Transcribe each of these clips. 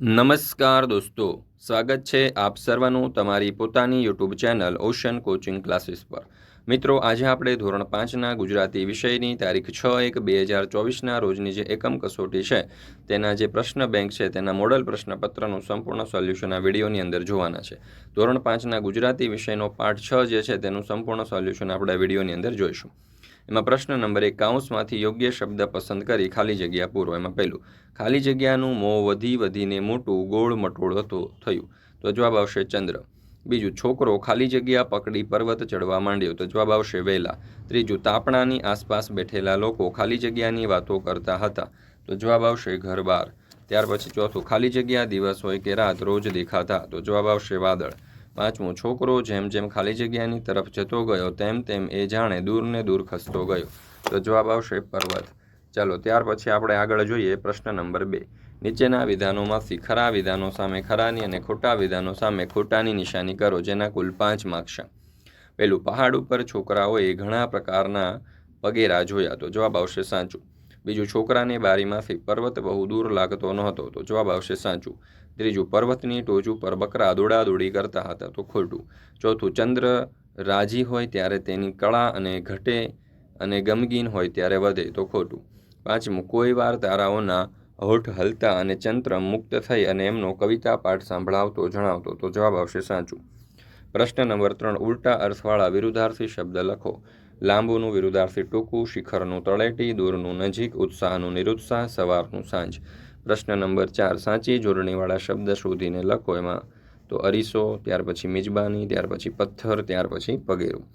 નમસ્કાર દોસ્તો, સ્વાગત છે આપ સર્વનું તમારી પોતાની YouTube channel ocean coaching classes પર. મિત્રો, આજે આપણે ધોરણ પાંચના ગુજરાતી વિષયની તારીખ છ એક બે હજાર ચોવીસના રોજની જે એકમ કસોટી છે, તેના જે પ્રશ્ન બેંક છે, તેના મોડલ પ્રશ્નપત્રનું સંપૂર્ણ સોલ્યુશન આ વિડીયોની અંદર જોવાના છે. ધોરણ પાંચના ગુજરાતી વિષયનો પાઠ છ જે છે, તેનું સંપૂર્ણ સોલ્યુશન આપણે આ વિડીયોની અંદર જોઈશું. એમાં પ્રશ્ન નંબર એક, કાઉન્સમાંથી યોગ્ય શબ્દ પસંદ કરી ખાલી જગ્યા પૂરો. એમાં પહેલું, ખાલી જગ્યાનું મોં વધી વધીને મોટું ગોળ મટોળ હતું, થયું. તો જવાબ આવશે ચંદ્ર. બીજું, છોકરો ખાલી જગ્યા પકડી પર્વત ચડવા માંડ્યો. તો જવાબ આવશે વહેલા ત્રીજું, તાપણાની આસપાસ બેઠેલા લોકો ખાલી જગ્યાની વાતો કરતા હતા. તો જવાબ આવશે ઘર બાર ત્યાર પછી ચોથું, ખાલી જગ્યા દિવસ હોય કે રાત, રોજ દેખાતા. તો જવાબ આવશે વાદળ. પાંચમું છોકરો જેમ જેમ ખાલી જગ્યાની તરફ જતો ગયો, તેમ તેમ એ જાણે દૂરને દૂર ખસતો ગયો. તો જવાબ આવશે પર્વત. ચાલો, ત્યાર પછી આપણે આગળ જોઈએ પ્રશ્ન નંબર બે. નીચેના વિધાનોમાંથી ખરા વિધાનો સામે ખરાની અને ખોટા વિધાનો સામે ખોટાની નિશાની કરો, જેના કુલ પાંચ માર્ક્સ છે. પહેલું, પહાડ ઉપર છોકરાઓએ ઘણા પ્રકારના પગેરા જોયા. તો જવાબ આવશે સાચું. બીજું છોકરાને બારીમાંથી પર્વત બહુ દૂર લાગતો નહોતો. તો જવાબ આવશે સાચું. ત્રીજું, પર્વતની ટોચ ઉપર બકરા દોડાદોડી કરતા હતા તો ખોટું. ચોથું, ચંદ્ર રાજી હોય ત્યારે તેની કળા અને ઘટે અને ગમગીન હોય ત્યારે વધે તો ખોટું. પાંચમું, કોઈ વાર તારાઓના હોઠ હલતા અને ચંદ્ર મુક્ત થઈ અને એમનો કવિતા પાઠ સાંભળાવતો જણાવતો તો જવાબ આવશે સાચું. પ્રશ્ન નંબર ત્રણ, ઉલટા અર્થવાળા વિરુદ્ધાર્થી શબ્દ લખો. લાંબુનું વિરુદ્ધાર્થી ટૂંકું, શિખરનું તળેટી, દૂરનું નજીક, ઉત્સાહનું નિરુત્સાહ, સવારનું સાંજ. પ્રશ્ન નંબર ચાર, સાચી જોડણીવાળા શબ્દ શોધીને લખો એમાં. તો અરીસો, ત્યાર પછી મિજબાની, ત્યાર પછી પથ્થર, ત્યાર પછી પગેરું.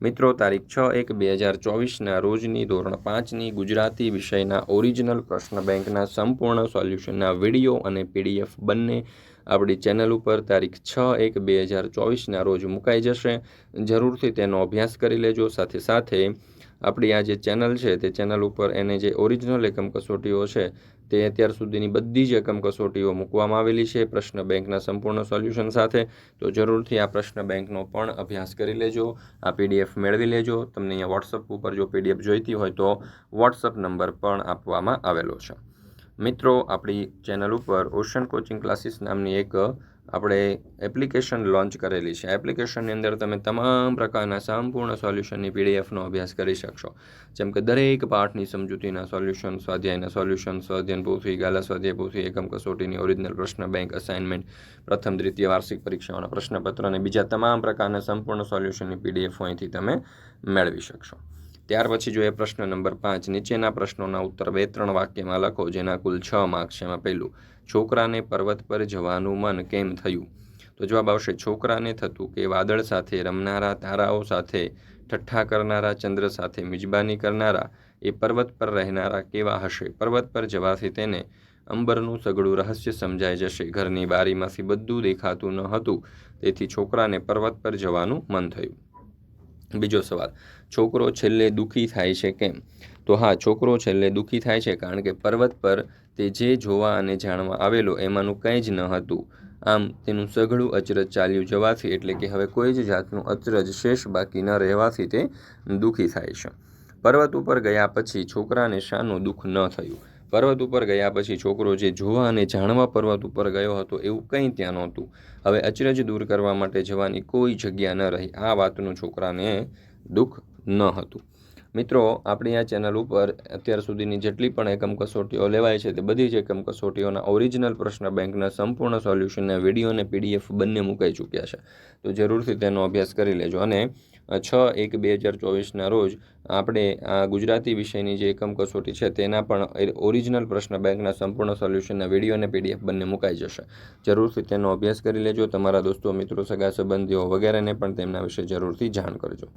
મિત્રો, તારીખ છ એક બે હજાર ચોવીસના રોજની ધોરણ પાંચની ગુજરાતી વિષયના ઓરિજિનલ પ્રશ્ન બેંકના સંપૂર્ણ સોલ્યુશનના વીડિયો અને પીડીએફ બંને આપણી ચેનલ ઉપર તારીખ છ એક બે હજાર ચોવીસના રોજ મુકાઈ જશે. જરૂરથી તેનો અભ્યાસ કરી લેજો. સાથે સાથે આપણી આ જે ચેનલ છે, તે ચેનલ ઉપર એને જે ઓરિજિનલ એકમ કસોટીઓ છે, તે અત્યાર સુધીની બધી જ એકમ કસોટીઓ મૂકવામાં આવેલી છે. પ્રશ્ન બેંકના સંપૂર્ણ સોલ્યુશન સાથે. તો જરૂરથી આ પ્રશ્ન બેંકનો પણ અભ્યાસ કરી લેજો. આ પીડીએફ મેળવી લેજો. તમને અહીંયા વોટ્સઅપ ઉપર જો પીડીએફ જોઈતી હોય તો વોટ્સઅપ નંબર પણ આપવામાં આવેલો છે. મિત્રો, આપણી ચેનલ ઉપર ઓશન કોચિંગ ક્લાસીસ નામની એક આપણે એપ્લિકેશન લોન્ચ કરેલી છે. એપ્લિકેશનની અંદર તમે તમામ પ્રકારના સંપૂર્ણ સોલ્યુશનની પીડીએફનો અભ્યાસ કરી શકશો. જેમ કે દરેક પાઠની સમજૂતીના સોલ્યુશન સ્વાધ્યાયના સોલ્યુશન સ્વાધ્યાયન પોથી ગાલા સ્વાધ્યાય પોથી એકમ કસોટીની ઓરિજિનલ પ્રશ્ન બેંક અસાઇનમેન્ટ પ્રથમ, દ્વિતીય વાર્ષિક પરીક્ષાઓના પ્રશ્નપત્ર અને બીજા તમામ પ્રકારના સંપૂર્ણ સોલ્યુશનની પીડીએફ અહીંથી તમે મેળવી શકશો. ત્યાર પછી જોઈએ પ્રશ્ન નંબર પાંચ, નીચેના પ્રશ્નોના ઉત્તર બે ત્રણ વાક્યમાં લખો, જેના કુલ છ માર્ક્સ છે એમાં પહેલું, છોકરાને પર્વત પર જવાનું મન કેમ થયું? તો જવાબ આવશે, છોકરાને થતું કે વાદળ સાથે રમનારા, તારાઓ સાથે ઠઠ્ઠા કરનારા, ચંદ્ર સાથે મિજબાની કરનારા, એ પર્વત પર રહેનારા કેવા હશે? પર્વત પર જવાથી તેને અંબરનું સઘળું રહસ્ય સમજાઈ જશે. ઘરની બારીમાંથી બધું દેખાતું ન હતું, તેથી છોકરાને પર્વત પર જવાનું મન થયું. બીજો સવાલ, છોકરો છેલ્લે દુઃખી થાય છે કેમ? તો હા, છોકરો છેલ્લે દુઃખી થાય છે કારણ કે પર્વત પર તે જે જોવા અને જાણવા આવેલો એમાંનું કંઈ જ ન હતું. આમ, તેનું સઘળું અચરજ ચાલ્યું જવાથી એટલે કે હવે કોઈ જ જાતનું અચરજ શેષ બાકી ન રહેવાથી તે દુઃખી થાય છે. પર્વત ઉપર ગયા પછી છોકરાને શાનું દુઃખ ન થયું. પર્વત ઉપર ગયા પછી છોકરો જે જોવા અને જાણવા પર્વત ઉપર ગયો હતો એવું કંઈ ત્યાં નહોતું. હવે અચરજ દૂર કરવા માટે જવાની કોઈ જગ્યા ન રહી. આ વાતનું છોકરાને દુઃખ ન હતું. મિત્રો, આપણી આ ચેનલ ઉપર અત્યાર સુધીની જેટલી પણ એકમ કસોટીઓ લેવાય છે તે બધી જ એકમ કસોટીઓના ઓરિજિનલ પ્રશ્ન બેંકના સંપૂર્ણ સોલ્યુશનના વીડિયો અને પીડીએફ બંને મુકાઈ ચૂક્યા છે. તો જરૂરથી તેનો અભ્યાસ કરી લેજો અને છ એક બે હજાર ચોવીસના રોજ આપણે આ ગુજરાતી વિષયની જે એકમ કસોટી છે તેના પણ ઓરિજિનલ પ્રશ્ન બેંકના સંપૂર્ણ સોલ્યુશનના વીડિયો અને પીડીએફ બંને મુકાઈ જશે. જરૂરથી તેનો અભ્યાસ કરી લેજો. તમારા દોસ્તો, મિત્રો, સગા, સંબંધીઓ વગેરેને પણ તેમના વિશે જરૂરથી જાણ કરજો.